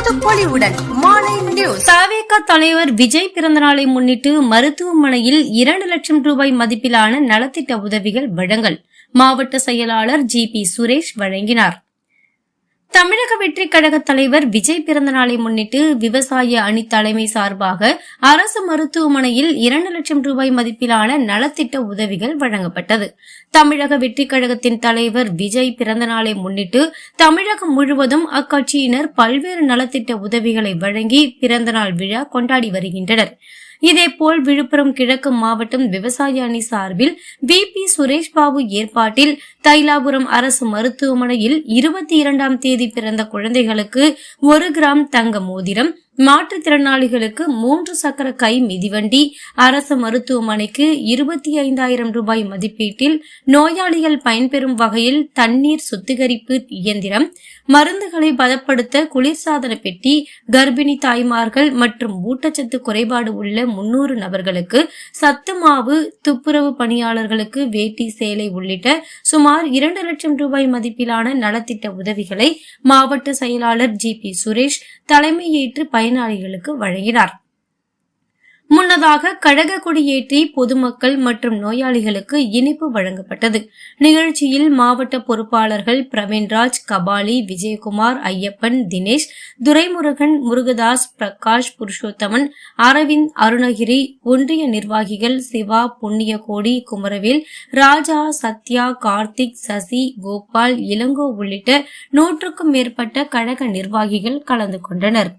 பொலிவுடன் மாலை நியூஸ் சாவேகா தலைவர் விஜய் பிறந்தநாளை முன்னிட்டு மருத்துவமனையில் இரண்டு லட்சம் ரூபாய் மதிப்பிலான நலத்திட்ட உதவிகள் வழங்கல் மாவட்ட செயலாளர் ஜி பி சுரேஷ் வழங்கினார். தமிழக வெற்றி கழக தலைவர் விஜய் பிறந்தநாளை முன்னிட்டு விவசாய அணி தலைமை சார்பாக அரசு மருத்துவமனையில் இரண்டு லட்சம் ரூபாய் மதிப்பிலான நலத்திட்ட உதவிகள் வழங்கப்பட்டது. தமிழக வெற்றி கழகத்தின் தலைவர் விஜய் பிறந்தநாளை முன்னிட்டு தமிழகம் முழுவதும் அக்கட்சியினர் பல்வேறு நலத்திட்ட உதவிகளை வழங்கி பிறந்தநாள் விழா கொண்டாடி வருகின்றனர். இதேபோல் விழுப்புரம் கிழக்கு மாவட்டம் விவசாய அணி சார்பில் வி பி சுரேஷ் பாபு ஏற்பாட்டில் தைலாபுரம் அரசு மருத்துவமனையில் இருபத்தி இரண்டாம் தேதி பிறந்த குழந்தைகளுக்கு ஒரு கிராம் தங்க மோதிரம் மாற்றுத்திறனாளிகளுக்கு மூன்று சக்கர கை மிதிவண்டி அரசு மருத்துவமனைக்கு இருபத்தி ஐந்தாயிரம் ரூபாய் மதிப்பீட்டில் நோயாளிகள் பயன்பெறும் வகையில் தண்ணீர் சுத்திகரிப்பு இயந்திரம் மருந்துகளை பதப்படுத்த குளிர்சாதன பெட்டி கர்ப்பிணி தாய்மார்கள் மற்றும் ஊட்டச்சத்து குறைபாடு உள்ள முன்னூறு நபர்களுக்கு சத்து மாவு துப்புரவு பணியாளர்களுக்கு வேட்டி சேலை உள்ளிட்ட சுமார் இரண்டு லட்சம் ரூபாய் மதிப்பிலான நலத்திட்ட உதவிகளை மாவட்ட செயலாளர் ஜி பி சுரேஷ் தலைமையேற்று பயனாளிகளுக்கு வழங்கினார். முன்னதாக கழக கொடியேற்றி பொதுமக்கள் மற்றும் நோயாளிகளுக்கு இனிப்பு வழங்கப்பட்டது. நிகழ்ச்சியில் மாவட்ட பொறுப்பாளர்கள் பிரவீன்ராஜ் கபாலி விஜயகுமார் ஐயப்பன் தினேஷ் துரைமுருகன் முருகதாஸ் பிரகாஷ் புருஷோத்தமன் அரவிந்த் அருணகிரி ஒன்றிய நிர்வாகிகள் சிவா புண்ணியகோடி குமரவேல் ராஜா சத்யா கார்த்திக் சசி கோபால் இளங்கோ உள்ளிட்ட நூற்றுக்கும் மேற்பட்ட கழக நிர்வாகிகள் கலந்து கொண்டனர்.